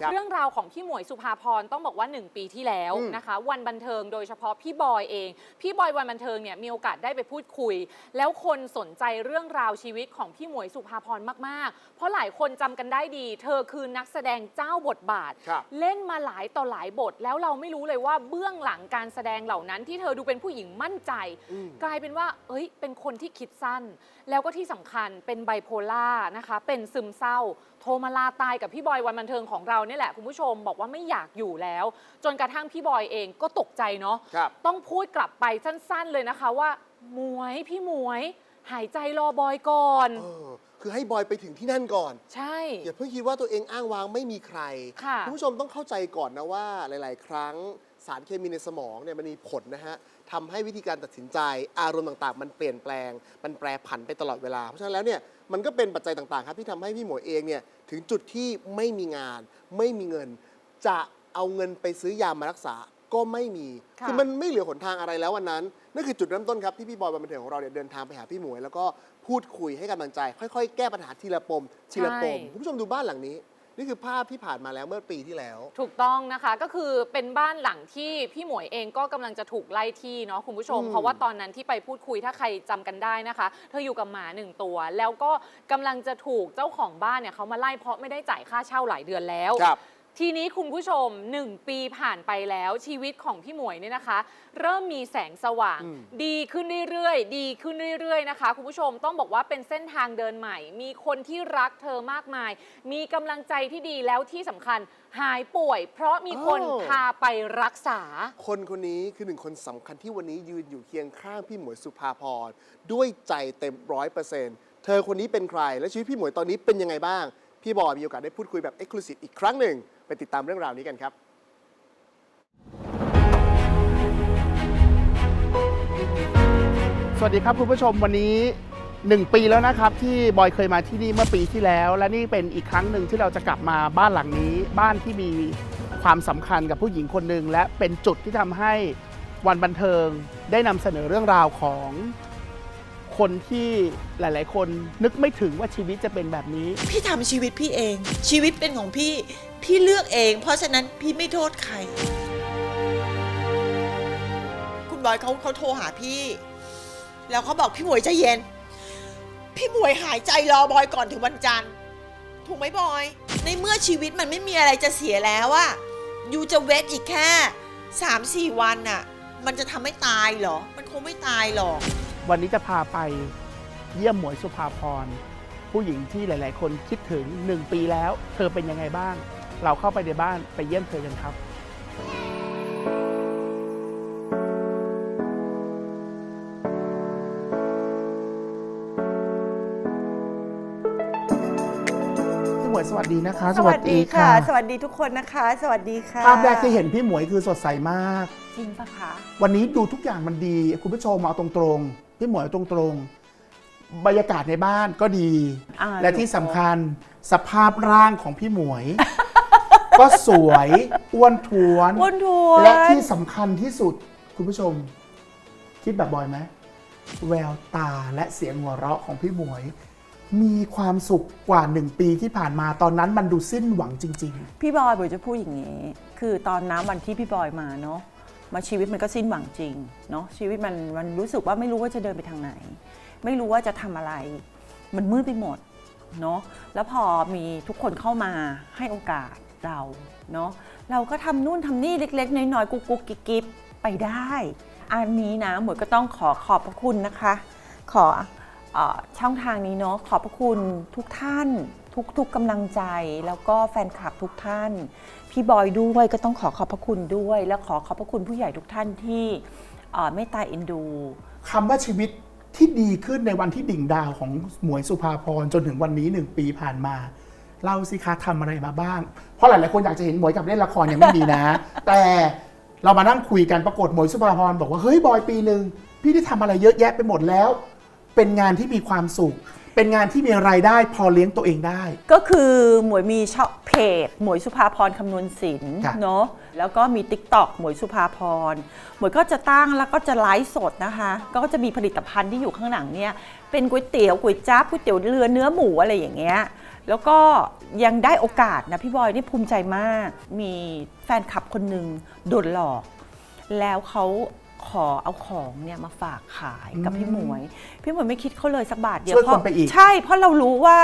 ครับเรื่องราวของพี่หมวยสุภาพรต้องบอกว่า 1 ปีที่แล้วอืมนะคะ วันบันเทิงโดยเฉพาะพี่บอยเอง พี่บอยวันบันเทิงเนี่ยมีโอกาสได้ไปพูดคุย แล้วคนสนใจเรื่องราวชีวิตของพี่หมวยสุภาพรมากๆ เพราะหลายคนจำกันได้ดี เธอคือนักแสดงเจ้าบทบาทครับเล่นมาหลายต่อหลายบท แล้วเราไม่รู้เลยว่าเบื้องหลังการแสดงเหล่านั้น ที่เธอดูเป็นผู้หญิงมั่นใจอืมกลายเป็นว่า เอ้ย เป็นคนที่คิดสั้น แล้วก็ที่สำคัญเป็นไบโพล่านะคะ เป็นซึมเศร้าโทรมาลาตายกับพี่บอยวันบันเทิงของเราเนี่ยแหละคุณผู้ชมบอกว่าไม่อยากอยู่แล้ว จนกระทั่งพี่บอยเองก็ตกใจเนาะครับ ต้องพูดกลับไปสั้น ๆ เลยนะคะว่าหมวยพี่หมวย หายใจรอบอยก่อน เออคือให้บอยไปถึงที่นั่นก่อน ใช่ อย่าเพิ่งคิดว่าตัวเองอ้างว้างไม่มีใครค่ะณผู้ชมต้องเข้าใจก่อนนะว่าหลาย ๆ ครั้งสารเคมีในสมองเนี่ยมันมีผลนะฮะทำให้วิธีการตัดสินใจอารมณ์ต่าง ๆ มันเปลี่ยนแปลง มันแปรผันไปตลอดเวลา เพราะฉะนั้นแล้วเนี่ยมันก็เป็นปัจจัยต่าง ๆ ครับที่ทำให้พี่หมวยเองเนี่ย ถึงจุดที่ไม่มีงาน ไม่มีเงิน จะเอาเงินไปซื้อยามารักษาก็ไม่มีค่ะอมันไม่เหลือหนทางอะไรแล้ววันนั้นนั่นคือจุดเริ่มต้นครับที่พี่บอยบันเทิงของเราเนี่ยเดินทางไปหาพี่หมวย แล้วก็พูดคุยให้กำลังใจ ค่อยๆ แก้ปัญหาทีละปมทีละปมใช่คุณผู้ชมดูบ้านหลังนี้ นี่คือภาพที่ผ่านมาแล้วเมื่อปีที่แล้ว ถูกต้องนะคะก็คือเป็นบ้านหลังที่พี่หมวยเองก็กำลังจะถูกไล่ที่เนาะคุณผู้ชม อืม เพราะว่าตอนนั้นที่ไปพูดคุยถ้าใครจำกันได้นะคะ เธออยู่กับหมาหนึ่งตัว แล้วก็กำลังจะถูกเจ้าของบ้านเนี่ยเขามาไล่เพราะไม่ได้จ่ายค่าเช่าหลายเดือนแล้ว ครับ ทีนี้คุณผู้ชม 1 ปีผ่านไปแล้วชีวิตของพี่หมวยเนี่ยนะคะ เริ่มมีแสงสว่าง อืม ดีขึ้นเรื่อยๆ ดีขึ้นเรื่อยๆ นะคะ คุณผู้ชมต้องบอกว่าเป็นเส้นทางเดินใหม่ มีคนที่รักเธอมากมาย มีกำลังใจที่ดีแล้วที่สำคัญหายป่วย เพราะมีคนโอ้ พาไปรักษา คนคนนี้คือหนึ่งคนสำคัญที่วันนี้ยืนอยู่เคียงข้างพี่หมวยสุภาพรด้วยใจเต็มร้อยเปอร์เซ็นต์เธอคนนี้เป็นใคร และชีวิตพี่หมวยตอนนี้เป็นยังไงบ้าง พี่บอยมีโอกาสได้พูดคุยแบบเอ็กซ์คลูซีฟอีกครั้งหนึ่ง ไปติดตามเรื่องราวนี้กันครับสวัสดีครับคุณผู้ชมวันนี้ 1 ปีแล้วนะครับ ที่บอยเคยมาที่นี่เมื่อปีที่แล้ว และนี่เป็นอีกครั้งหนึ่งที่เราจะกลับมาบ้านหลังนี้ บ้านที่มีความสำคัญกับผู้หญิงคนหนึ่งและเป็นจุดที่ทำให้วันบันเทิงได้นำเสนอเรื่องราวของ คนที่หลาย ๆ คนนึกไม่ถึงว่าชีวิตจะเป็นแบบนี้ พี่ทำชีวิตพี่เอง ชีวิตเป็นของพี่ พี่เลือกเอง เพราะฉะนั้นพี่ไม่โทษใคร คุณบอยเขาเขาโทรหาพี่ แล้วเขาบอกพี่หมวยใจเย็น พี่หมวยหายใจรอบอยก่อนถึงวันจันทร์ ถูกไหมบอย ในเมื่อชีวิตมันไม่มีอะไรจะเสียแล้วอะยูจะเวทอีกแค่สามสี่วันน่ะมันจะทำให้ตายเหรอ มันคงไม่ตายหรอก วันนี้จะพาไปเยี่ยมหมวยสุภาพร ผู้หญิงที่หลาย ๆ คนคิดถึงหนึ่งปีแล้ว เธอเป็นยังไงบ้าง เราเข้าไปในบ้านไปเยี่ยมเธอกันครับ พี่หมวยสวัสดีนะคะสวัสดีค่ะ สวัสดีทุกคนนะคะ สวัสดีค่ะภาพแรกที่เห็นพี่หมวยคือสดใสมาก จริงปะคะ วันนี้ดูทุกอย่างมันดี คุณผู้ชมเอาตรงๆ พี่หมวยเอาตรงๆ บรรยากาศในบ้านก็ดี อ่า และที่สำคัญสภาพร่างของพี่หมวย ก็สวยอ้วนท้วน อ้วนท้วนและที่สำคัญที่สุดคุณผู้ชม คิดแบบบอยไหมแววตาและเสียงหัวเราะของพี่หมวย มีความสุขกว่าหนึ่งปีที่ผ่านมาตอนนั้นมันดูสิ้นหวังจริง พี่บอยบอยจะพูดอย่างนี้ คือตอนน้ำวันที่พี่บอยมาเนาะ มาชีวิตมันก็สิ้นหวังจริงเนาะชีวิตมันมันรู้สึกว่าไม่รู้ว่าจะเดินไปทางไหน ไม่รู้ว่าจะทำอะไร มันมืดไปหมดเนาะแล้วพอมีทุกคนเข้ามาให้โอกาสเราเนาะเราก็ทำนู่นทำนี่เล็ก ๆ น้อยๆกุ๊กกุ๊กกิ๊กกิ๊บไปได้ อันนี้นะหมวยก็ต้องขอขอบพระคุณนะคะ ขออช่องทางนี้เนาะขอบพระคุณทุกท่าน ทุกทุกกำลังใจแล้วก็แฟนคลับทุกท่าน พี่บอยด้วยก็ต้องขอขอบพระคุณด้วย และขอขอบพระคุณผู้ใหญ่ทุกท่านที่เอ่อเมตตาเอ็นดู คำว่าชีวิตที่ดีขึ้นในวันที่ดิ่งดาวของหมวยสุภาพรจนถึงวันนี้หนึ่งปีผ่านมาเล่าสิคะทำอะไรมาบ้าง เพราะหลายๆคนอยากจะเห็นหมวยกับเล่นละครยังไม่มีนะ แต่เรามานั่งคุยกันปรากฏหมวยสุภาพรบอกว่าเฮ้ยบอยปีหนึ่งพี่ได้ทำอะไรเยอะแยะไปหมดแล้ว เป็นงานที่มีความสุข เป็นงานที่มีรายได้พอเลี้ยงตัวเองได้ ก็คือหมวยมีช่องเพจ หมวยสุภาพรคำนวณศิลป์ค่ะ เนาะแล้วก็มี t ิ k t o k หมวยสุภาพรหมวยก็จะตั้งแล้วก็จะไลฟ์สดนะคะ ก็จะมีผลิตภัณฑ์ที่อยู่ข้างหลังเนี่ย เป็นก๋วยเตี๋ยวก๋วยจั๊บก๋วยเตี๋ยวเรือเนื้อหมูอะไรอย่างเงี้ยแล้วก็ยังได้โอกาสนะพี่บอยนี่ภูมิใจมาก มีแฟนคลับคนหนึ่งโดนหลอก แล้วเขา ขอเอาของเนี่ยมาฝากขายกับพี่หมวย พี่หมวยไม่คิดเขาเลยสักบาทเดียวช่วยเพคนราะไปอีก ใช่เพราะเรารู้ว่า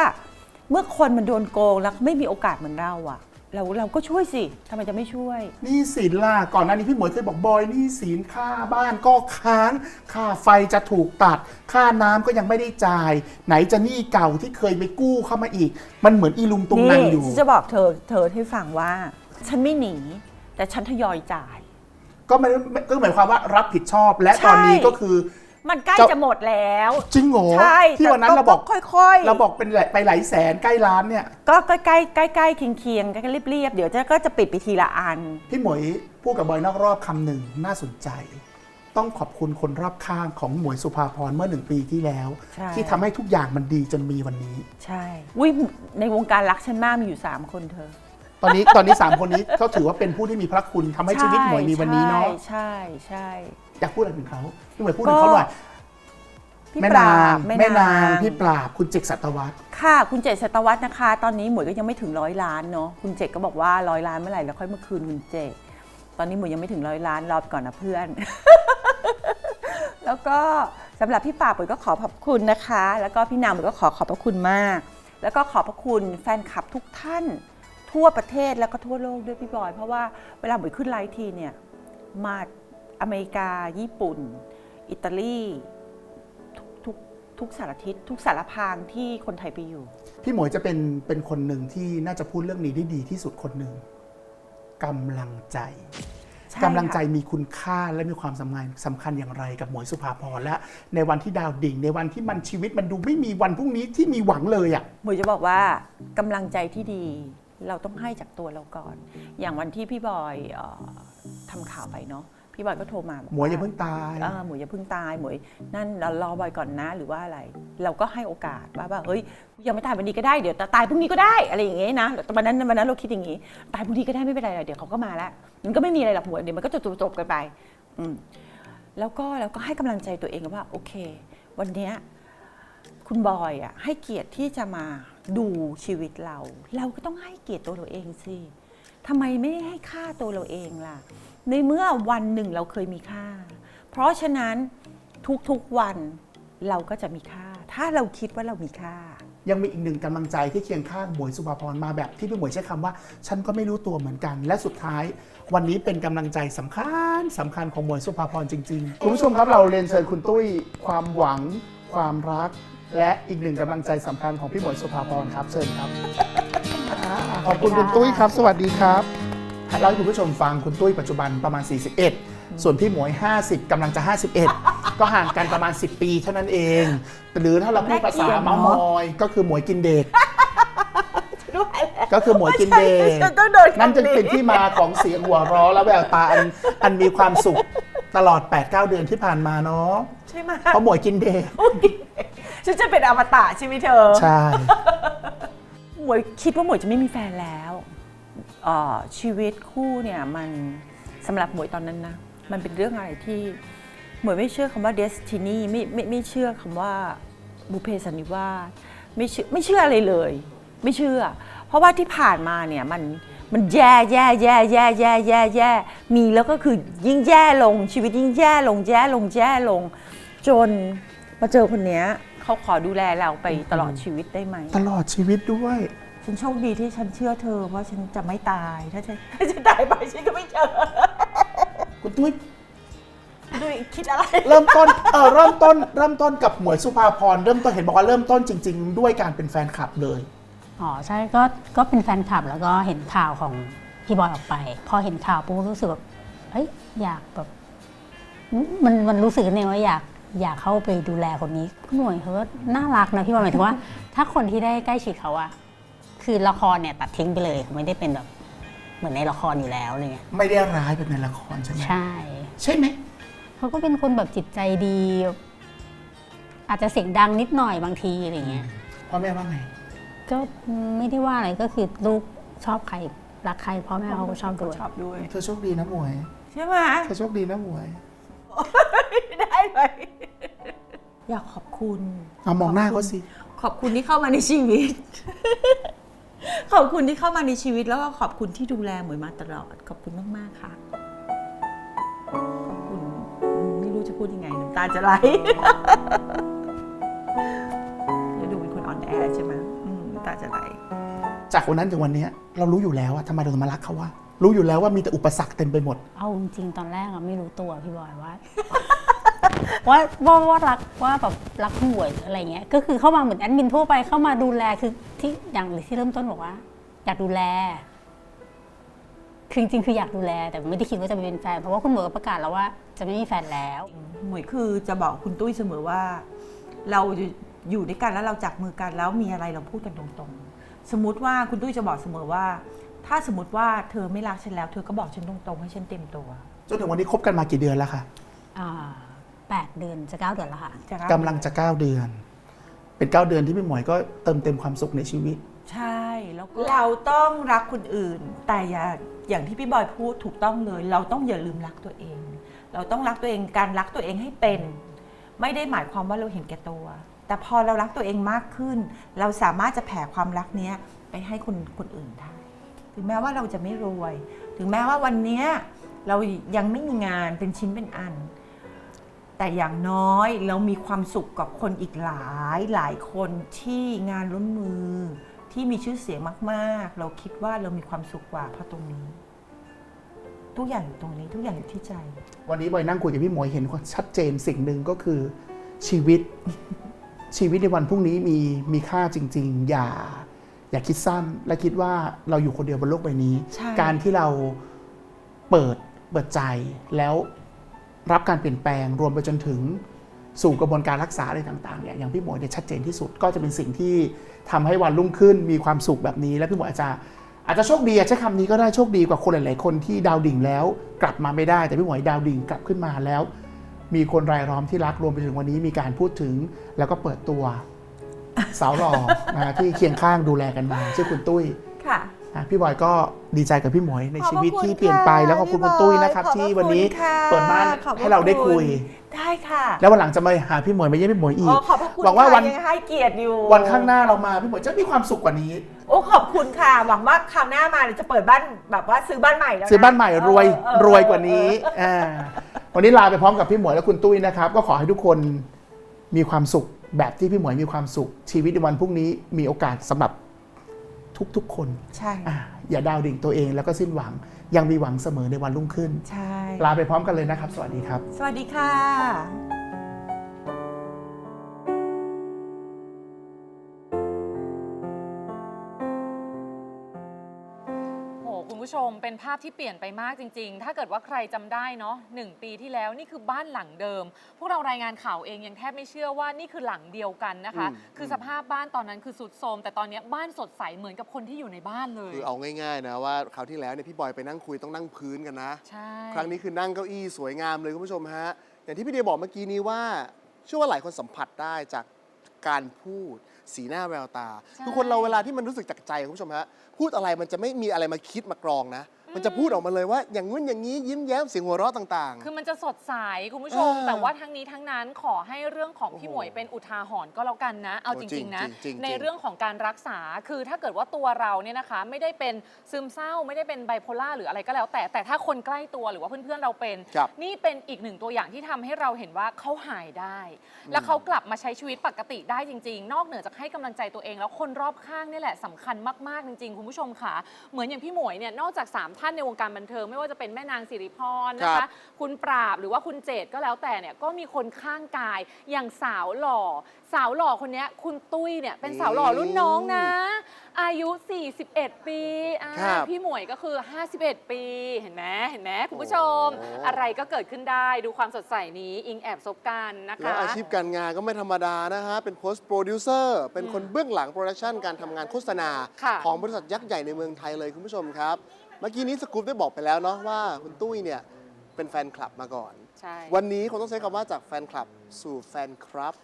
เมื่อคนมันโดนโกงแล้วไม่มีโอกาสเหมือนเราอะเราเราก็ช่วยสิทำไมจะไม่ช่วย หนี่สินล่ะ ก่อนหน้านี้พี่หมวยเคยบอกบอยหนี่สินค่าบ้านก็ค้าง ค่าไฟจะถูกตัด ค่าน้ำก็ยังไม่ได้จ่าย ไหนจะหนี้เก่าที่เคยไปกู้เข้ามาอีก มันเหมือนอีลุงตุงนังอยู่ฉันจะบอกเธอเธอให้ฟังว่า ฉันไม่หนี แต่ฉันทยอยจ่าย ก็ไม่ก็หมายความว่ารับผิดชอบและตอนนี้ใช่ก็คือ มันใกล้เจ้าจะหมดแล้ว จริงเหรอใช่ที่วันนั้นแต่เราบอกค่อยๆ เราบอกเป็นหลายไปหลายแสนใกล้ล้านเนี่ย ก็ใกล้ใกล้ใกล้ใกล้เคียงเคียงๆใกล้ๆเรียบๆเดี๋ยวจะก็จะปิดไปทีละอัน พี่หมวยพูดกับบอยนอกรอบคำหนึ่งน่าสนใจ ต้องขอบคุณคนรอบข้างของหมวยสุภาพรเมื่อหนึ่งปีที่แล้วใช่ที่ทำให้ทุกอย่างมันดีจนมีวันนี้ ใช่วิในวงการรักฉันมากมีอยู่ 3 คนเธอ ตอนนี้ตอนนี้สามคนนี้เขาถือว่าเป็นผู้ที่มีพระคุณทำให้ชีวิตหมวยมีวันนี้เนาะใช่ใช่ อยากพูดอะไรถึงเขาพี่หมวยพูดถึงเขาหน่อยพี่แม่ปรานางบแม่นางพี่ปราบคุณเจกสัตวัตค่ะ คุณเจตศตวรรษนะคะ ตอนนี้หมวยก็ยังไม่ถึงร้อยล้านเนาะคุณเจตก็บอกว่าร้อยล้านเมื่อไหร่แล้วค่อยมาคืนคุณเจตตอนนี้หมวยยังไม่ถึงร้อยล้านรอไปก่อนนะเพื่อน แล้วก็สำหรับพี่ป่าบหมวยก็ขอขอบคุณนะคะ แล้วก็พี่นางหมวยก็ขอขอบพระคุณมาก แล้วก็ขอบพระคุณแฟนคลับทุกท่าน ทั่วประเทศแล้วก็ทั่วโลกด้วยพี่บอย เพราะว่าเวลาหมวยขึ้นไลฟ์ทีเนี่ยมาอเมริกา ญี่ปุ่น อิตาลีทุกทุกทุกสารทิศทุกสารพางที่คนไทยไปอยู่ พี่หมวยจะเป็นเป็นคนหนึ่งที่น่าจะพูดเรื่องนี้ได้ดีที่สุดคนหนึ่งกำลังใจใช่กำลังใจค่ะมีคุณค่าและมีความสำคัญสำคัญอย่างไรกับหมวยสุภาพรและในวันที่ดาวดิ่ง ในวันที่มันชีวิตมันดูไม่มีวันพรุ่งนี้ที่มีหวังเลยอะหมวยจะบอกว่ากำลังใจที่ดี เราต้องให้จากตัวเราก่อน อย่างวันที่พี่บอยเอ่อทำข่าวไปเนาะพี่บอยก็โทรมาบกหมวยอย่าเพิ่งตาย เออหมวยอย่าเพิ่งตายหมวยนั่นเรารอบอยก่อนนะหรือว่าอะไร เราก็ให้โอกาสว่าว่าเฮ้ยยังไม่ตายวันนี้ก็ได้เดี๋ยวตายพรุ่งนี้ก็ได้อะไรอย่างเงี้ยนะแต่วันนั้นวันนั้นเราคิดอย่างงี้ตายพรุ่งนี้ก็ได้ไม่เป็นไรหรอกเดี๋ยวเขาก็มาแล้วมันก็ไม่มีอะไรหรอกหมวยเดี๋ยวมันก็จะจบๆกันไปอืมแล้วก็แล้วก็ให้กำลังใจตัวเองว่าโอเค วันเนี้ย คุณบอยอะให้เกียรติที่จะมา ดูชีวิตเรา เราก็ต้องให้เกียรติตัวเราเองสิทำไมไม่ให้ค่าตัวเราเองล่ะ ในเมื่อวันหนึ่งเราเคยมีค่า เพราะฉะนั้นทุกๆวันเราก็จะมีค่า ถ้าเราคิดว่าเรามีค่า ยังมีอีกหนึ่งกำลังใจที่เคียงข้างหมวยสุภาพรมาแบบที่พี่หมวยใช้คำว่า ฉันก็ไม่รู้ตัวเหมือนกัน และสุดท้าย วันนี้เป็นกำลังใจสำคัญสำคัญของหมวยสุภาพรจริงๆคุณผู้ชมครับเราเรียนเชิญคุณตุ้ยความหวัง ความรัก และอีกหนึ่งกำลังใจสำคัญของพี่หมวยสุภาพรครับเชิญครับอ่าขอบคุณคุณตุ้ยครับ สวัสดีครับเล่าให้คุณผู้ชมฟังคุณตุ้ยปัจจุบันประมาณ 41 ส่วนพี่หมวย 50กำลังจะ 51 ก็ห่างกันประมาณ 10 ปีเท่านั้นเอง หรือถ้าเราพูดภาษาเมาส์มอย ก็คือหมวยกินเด็กก็คือหมวยกินเด็กฉันต้องโดนคำนี้นั่นจึงเป็นที่มาของเสียงหัวเราะและแววตาอันอันมีความสุขตลอด 8-9 เดือนที่ผ่านมาเนาะใช่ไหมเพราะหมวยกินเด็ก ฉันจะเป็นอมตะใช่ไหมเธอ ใช่ หมวยคิดว่าหมวยจะไม่มีแฟนแล้วเอ่อชีวิตคู่เนี่ยมันสำหรับหมวยตอนนั้นนะ มันเป็นเรื่องอะไรที่หมวยไม่เชื่อคำว่า destiny ไม่ไม่ไม่เชื่อคำว่าบุพเพสันนิวาสไม่เชื่อไม่เชื่ออะไรเลย ไม่เชื่อ เพราะว่าที่ผ่านมาเนี่ยมันมันแย่แย่แย่แย่แย่แย่แย่มีแล้วก็คือยิ่งแย่ลงชีวิตยิ่งแย่ลงแย่ลงแย่ลง จนมาเจอคนเนี้ย เขาขอดูแลเราไปตลอดชีวิตได้ไหม ตลอดชีวิตด้วย ฉันโชคดีที่ฉันเชื่อเธอว่าฉันจะไม่ตายถ้าฉันถ้าฉันตายไปฉันก็ไม่เจอคุณตุ้ยด้วยคิดอะไร เริ่มต้นเออเริ่มต้น เริ่มต้นกับหมวยสุภาพรเริ่มต้นเห็นบอกว่าเริ่มต้นจริง ๆ ด้วยการเป็นแฟนคลับเลย อ๋อใช่ก็ก็เป็นแฟนคลับแล้วก็เห็นข่าวของพี่บอยออกไป พอเห็นข่าวปุ๊บรู้สึกแบบเฮ้ยอยากแบบมันมันรู้สึกเนี่ยว่าอยาก อยากเข้าไปดูแลคนนี้หน่วยเขาก็น่ารักนะพี่บอยหมายถึงว่า ถ้าคนที่ได้ใกล้ชิดเขาอะคือละครเนี่ยตัดทิ้งไปเลยเขาไม่ได้เป็นแบบเหมือนในละครอยู่แล้วอะไรเงี้ยไม่ได้ร้ายแบบในละครใช่ไหมใช่ ใช่ไหมเขาก็เป็นคนแบบจิตใจดีแบบอาจจะเสียงดังนิดหน่อยบางทีอะไรเงี้ยพ่อแม่ว่าไง ก็ไม่ได้ว่าอะไรก็คือลูกชอบใครรักใครพ่อแม่เขาก็ชอบด้วยชอบด้วยเธอโชคดีนะหมวยใช่ไหมเธอโชคดีนะหมวย ได้ไหมอยากขอบคุณ เอามองหน้าเขาสิ ขอบคุณที่เข้ามาในชีวิต ขอบคุณที่เข้ามาในชีวิตแล้วก็ขอบคุณที่ดูแลหมวยมาตลอด ขอบคุณมาก ๆ ค่ะ ขอบคุณ ไม่รู้จะพูดยังไงน้ำตาจะไหลจะดูเป็นคนอ่อนแอใช่ไหมอืมน้ำตาจะไหล จากวันนั้นถึงวันเนี้ยเรารู้อยู่แล้วว่าทำไมเราถึงมารักเขาว่า รู้อยู่แล้วว่ามีแต่อุปสรรคเต็มไปหมด เอาจริงๆตอนแรกอะไม่รู้ตัวพี่บอยว่า ว่าว่าว่ารักว่าแบบรักหวยหรืออะไรเงี้ยก็คือเข้ามาเหมือนแอดมินทั่วไปเข้ามาดูแลคือที่อย่างที่เริ่มต้นบอกว่า อยากดูแลคือจริงๆคืออยากดูแล แต่ไม่ได้คิดว่าจะเป็นแฟนเพราะว่าคุณหมอก็ประกาศแล้วว่าจะไม่มีแฟนแล้วหมวยคือจะบอกคุณตุ้ยเสมอว่า เราอยู่ด้วยกันแล้วเราจับมือกันแล้วมีอะไรเราพูดกันตรงๆ สมมติว่าคุณตุ้ยจะบอกเสมอว่า ถ้าสมมติว่าเธอไม่รักฉันแล้ว เธอก็บอกฉันตรงๆ ให้ฉันเต็มตัว จนถึงวันนี้คบกันมากี่เดือนแล้วคะอ่าแปดเดือนจะเก้าเดือนแล้วค่ะ จะรักำลังจะ 9 เดือน เป็น 9 เดือนที่พี่หมวยก็เติมเต็มความสุขในชีวิต ใช่แล้วก็เราต้องรักคนอื่น แต่อย่าอย่างที่พี่บอยพูดถูกต้องเลย เราต้องอย่าลืมรักตัวเอง เราต้องรักตัวเองการรักตัวเองให้เป็น ไม่ได้หมายความว่าเราเห็นแก่ตัว แต่พอเรารักตัวเองมากขึ้น เราสามารถจะแผ่ความรักเนี้ยไปให้คนคนอื่นได้ ถึงแม้ว่าเราจะไม่รวย ถึงแม้ว่าวันนี้เรายังไม่มีงานเป็นชิ้นเป็นอัน แต่อย่างน้อยเรามีความสุขกับคนอีกหลายหลายคนที่งานล้นมือ ที่มีชื่อเสียงมาก ๆ เราคิดว่าเรามีความสุขกว่าเพราะตรงนี้ ทุกอย่างอยู่ตรงนี้ทุกอย่างอยู่ที่ใจ วันนี้บอยนั่งคุยกับพี่หมวยเห็นชัดเจนสิ่งหนึ่งก็คือชีวิตชีวิตในวันพรุ่งนี้มีมีค่าจริง ๆ อย่า อย่าคิดสั้นและคิดว่าเราอยู่คนเดียวบนโลกใบนี้ใช่การที่เราเปิดเปิดใจแล้วรับการเปลี่ยนแปลงรวมไปจนถึงสู่กระบวนการรักษาอะไรต่างๆเนี่ยอย่างพี่หมวยเนี่ยชัดเจนที่สุดก็จะเป็นสิ่งที่ทำให้วันรุ่งขึ้นมีความสุขแบบนี้ และพี่หมวยอาจจะอาจจะโชคดีอะใช้คำนี้ก็ได้โชคดีกว่าคนหลายๆคนที่ดาวดิ่งแล้วกลับมาไม่ได้ แต่พี่หมวยดาวดิ่งกลับขึ้นมาแล้ว มีคนรายล้อมที่รักรวมไปถึงวันนี้มีการพูดถึงแล้วก็เปิดตัว สาวหล่อนะที่เคียงข้างดูแลกันมาชื่อคุณตุ้ยค่ะอะพี่บอยก็ดีใจกับพี่หมวยในขอบพระชีวิตคุณที่เปลี่ยนไปค่ะแล้วขอบคุณพี่คุณบอยตุ้ยนะครับขอบพระที่วันนี้คุณค่ะเปิดบ้านขอบพระให้เราได้คุยณได้ค่ะ แล้ววันหลังจะมาหาพี่หมวยมาเยี่ยมพี่หมวยอีอ๋กอขอบพระคุณหวังว่าค่ะวันยังให้เกียรติอยู่วันข้างหน้าเรามาพี่หมวยจะมีความสุขกว่านี้ โอ้ขอบคุณค่ะ หวังว่าคราวหน้ามาเราจะเปิดบ้านแบบว่าซื้อบ้านใหม่แล้วะซื้อบ้านใหม่รวยเออเออรวยกว่านี้อ่าวันนี้ลาไปพร้อมกับพี่หมวยและคุณตุ้ยนะครับ ก็ขอให้ทุกคนมีความสุข แบบที่พี่หมวยมีความสุข ชีวิตในวันพรุ่งนี้มีโอกาสสำหรับทุกๆคนใช่อ่าอย่าดาวดิ่งตัวเองแล้วก็สิ้นหวังยังมีหวังเสมอในวันรุ่งขึ้น ใช่ ลาไปพร้อมกันเลยนะครับ สวัสดีครับ สวัสดีค่ะ ชมเป็นภาพที่เปลี่ยนไปมากจริง ๆ ถ้าเกิดว่าใครจำได้เนาะหนึ่งปีที่แล้วนี่คือบ้านหลังเดิม พวกเรารายงานข่าวเองยังแทบไม่เชื่อว่านี่คือหลังเดียวกันนะคะ อืม คือสภาพบ้านตอนนั้นคือสุดโทรมแต่ตอนเนี้ยบ้านสดใสเหมือนกับคนที่อยู่ในบ้านเลย คือเอาง่ายๆนะว่าคราวที่แล้วเนี่ยพี่บอยไปนั่งคุยต้องนั่งพื้นกันนะ ใช่ ครั้งนี้คือนั่งเก้าอี้สวยงามเลยคุณผู้ชมฮะ อย่างที่พี่เดียบอกเมื่อกี้นี้ว่าเชื่อว่าหลายคนสัมผัสได้จาก การพูด สีหน้าแววตาคือคนเราเวลาที่มันรู้สึกจากใจคุณผู้ชมฮะพูดอะไรมันจะไม่มีอะไรมาคิดมากรองนะ มันจะพูดออกมาเลยว่า อย่างงู้นอย่างนี้ยิ้มแย้มเสียงหัวเราะต่าง คือมันจะสดใสคุณผู้ชม เออแต่ว่าทั้งนี้ทั้งนั้นขอให้เรื่องของพี่โอ้หโหมวยเป็นอุทาหรณ์ก็แล้วกันนะ เอาโอ้จจริริงงๆนะจริงๆในจริง เรื่องของการรักษาคือถ้าเกิดว่าตัวเราเนี่ยนะคะ ไม่ได้เป็นซึมเศร้าไม่ได้เป็นไบโพล่าหรืออะไรก็แล้ว แต่แต่ถ้าคนใกล้ตัวหรือว่าเพื่อนๆเราเป็น ครับ นี่เป็นอีกหนึ่งตัวอย่างที่ทำให้เราเห็นว่าเขาหายได้ แล้วเขากลับมาใช้ชีวิตปกติได้จริง ๆ นอกเหนือจากให้กำลังใจตัวเองแล้วคนรอบข้างนี่แหละสำคัญมากๆจริง ๆ คุณผู้ชมค่ะ เหมือนอย่างพี่หมวยเนี่ยนอกจากสามท่านในวงการบันเทิง ไม่ว่าจะเป็นแม่นางสิริพรนะครัคะ บ คุณปราบหรือว่าคุณเจตก็แล้วแต่เนี่ยก็มีคนข้างกายอย่างสาวหล่อ สาวหล่อคนเนี้ยคุณตุ้ยเนี่ยเป็นสาวหล่อรุ่นน้องนะ อายุ 41 ปีอ่าครับพี่หมวยก็คือ 51 ปีเห็นไหมเห็นไหมคุณผู้ชม โอ้ อะไรก็เกิดขึ้นได้ดูความสดใสนี้อิงแอบซบกันนะแล้วคะ อาชีพการงานก็ไม่ธรรมดานะฮะ เป็นโพสต์โปรดิวเซอร์ เป็นคนเบื้องหลังโปรดักชันการทำงานโฆษณา ค่ะ ของบริษัทยักษ์ใหญ่ในเมืองไทยเลยคุณผู้ชมครับ เมื่อกี้นี้สกู๊ปได้บอกไปแล้วเนาะว่าคุณตุ้ยเนี่ยเป็นแฟนคลับมาก่อน ใช่ วันนี้คงต้องใช้คำว่าจากแฟนคลับสู่แฟนครับ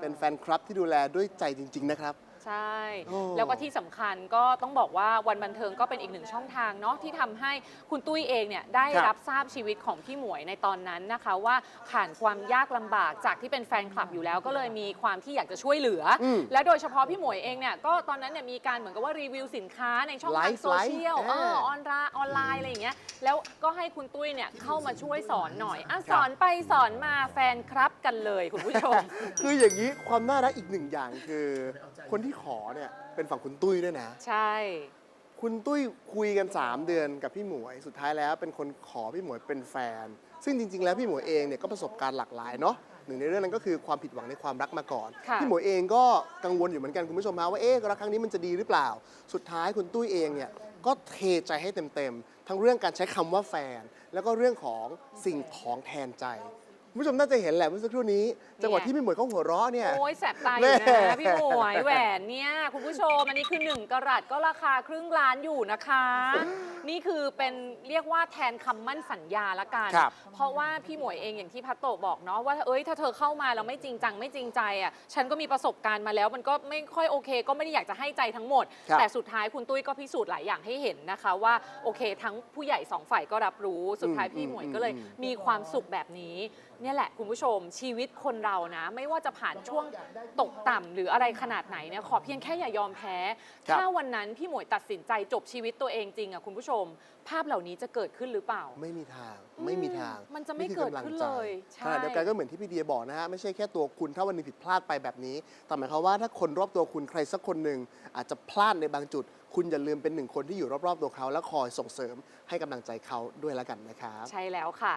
เป็นแฟนคลับที่ดูแลด้วยใจจริง ๆ นะครับ ใช่ โอ้ แล้วก็ที่สำคัญก็ต้องบอกว่าวันบันเทิงก็เป็นอีกหนึ่งช่องทางเนาะที่ทำให้คุณตุ้ยเองเนี่ยได้ครับรับทราบชีวิตของพี่หมวยในตอนนั้นนะคะ ว่าผ่านความยากลำบากจากที่เป็นแฟนคลับอยู่แล้ว ก็เลยมีความที่อยากจะช่วยเหลืออมและโดยเฉพาะพี่หมวยเองเนี่ยก็ตอนนั้นเนี่ยมีการเหมือนกับว่ารีวิวสินค้าในช่องทางไลฟ์โซเชียลไลฟ์เออเออ ออนไลน์ออนไลน์อะไรอย่างเงี้ยแล้วก็ให้คุณตุ้ยเนี่ยเข้ามาช่วยสอนหน่อยอะสอนไปสอนมาแฟนครับกันเลยคุณผู้ชม คืออย่างนี้ความน่ารักอีกหนึ่งอย่างคือ คนที่ขอเนี่ยเป็นฝั่งคุณตุ้ยด้วยนะ ใช่ คุณตุ้ยคุยกัน 3 เดือนกับพี่หมวย สุดท้ายแล้วเป็นคนขอพี่หมวยเป็นแฟน ซึ่งจริง ๆ แล้วพี่หมวยเองเนี่ยก็ประสบการณ์หลากหลายเนาะหนึ่งในเรื่องนั้นก็คือความผิดหวังในความรักมาก่อน ค่ะ พี่หมวยเองก็กังวลอยู่เหมือนกันคุณผู้ชมฮะว่าเอ๊ะรักครั้งนี้มันจะดีหรือเปล่า สุดท้ายคุณตุ้ยเองเนี่ยก็เทใจให้เต็มๆทั้งเรื่องการใช้คำว่าแฟน แล้วก็เรื่องของสิ่งของแทนใจ คุณผู้ชมน่าจะเห็นแหละเมื่อสักครู่นี้ จังหวะที่พี่หมวยเขาหัวเราะเนี่ย โอ้ยแสบตาอยู่แม่นะพี่หมวยแหวนเนี่ยคุณผู้ชมอันนี้คือ 1กะรัตก็ราคาครึ่งล้านอยู่นะคะ นี่คือเป็นเรียกว่าแทนคำมั่นสัญญาละกัน ครับ เพราะว่าพี่หมวยเองอย่างที่พัตโตะบอกเนาะว่าเอ้ยถ้าเธอเข้ามาแล้วไม่จริงจังไม่จริงใจอะฉันก็มีประสบการณ์มาแล้ว มันก็ไม่ค่อยโอเค ก็ไม่ได้อยากจะให้ใจทั้งหมด ครับ แต่สุดท้ายคุณตุ้ยก็พิสูจน์หลายอย่างให้เห็นนะคะ ว่าโอเค ทั้งผู้ใหญ่สองฝ่ายก็รับรู้สุดท้ายพี่หมวยก็เลยอืมมีความสุขแบบนี้เนี่ยแหละคุณผู้ชมชีวิตคนเรานะ ไม่ว่าจะผ่านช่วงตกต่ำหรืออะไรขนาดไหนเนี่ยขอเพียงแค่อย่ายอมแพ้ ครับ ถ้าวันนั้นพี่หมวยตัดสินใจจบชีวิตตัวเองจริงอะคุณผู้ชม ภาพเหล่านี้จะเกิดขึ้นหรือเปล่า ไม่มีทางไม่มีทางมันจะไม่คือเกิดำลังขึ้นใจเลยใช่ ขณะเดียวกันก็เหมือนที่พี่เดียบอกนะฮะไม่ใช่แค่ตัวคุณถ้าวันหนึงผิดพลาดไปแบบนี้แต่หมายความว่าถ้าคนรอบตัวคุณใครสักคนหนึ่งอาจจะพลาดในบางจุด คุณอย่าลืมเป็นหนึ่งคนที่อยู่รอบๆตัวเขา และคอยส่งเสริมให้กำลังใจเขาด้วยแล้วกันนะครับ ใช่แล้วค่ะ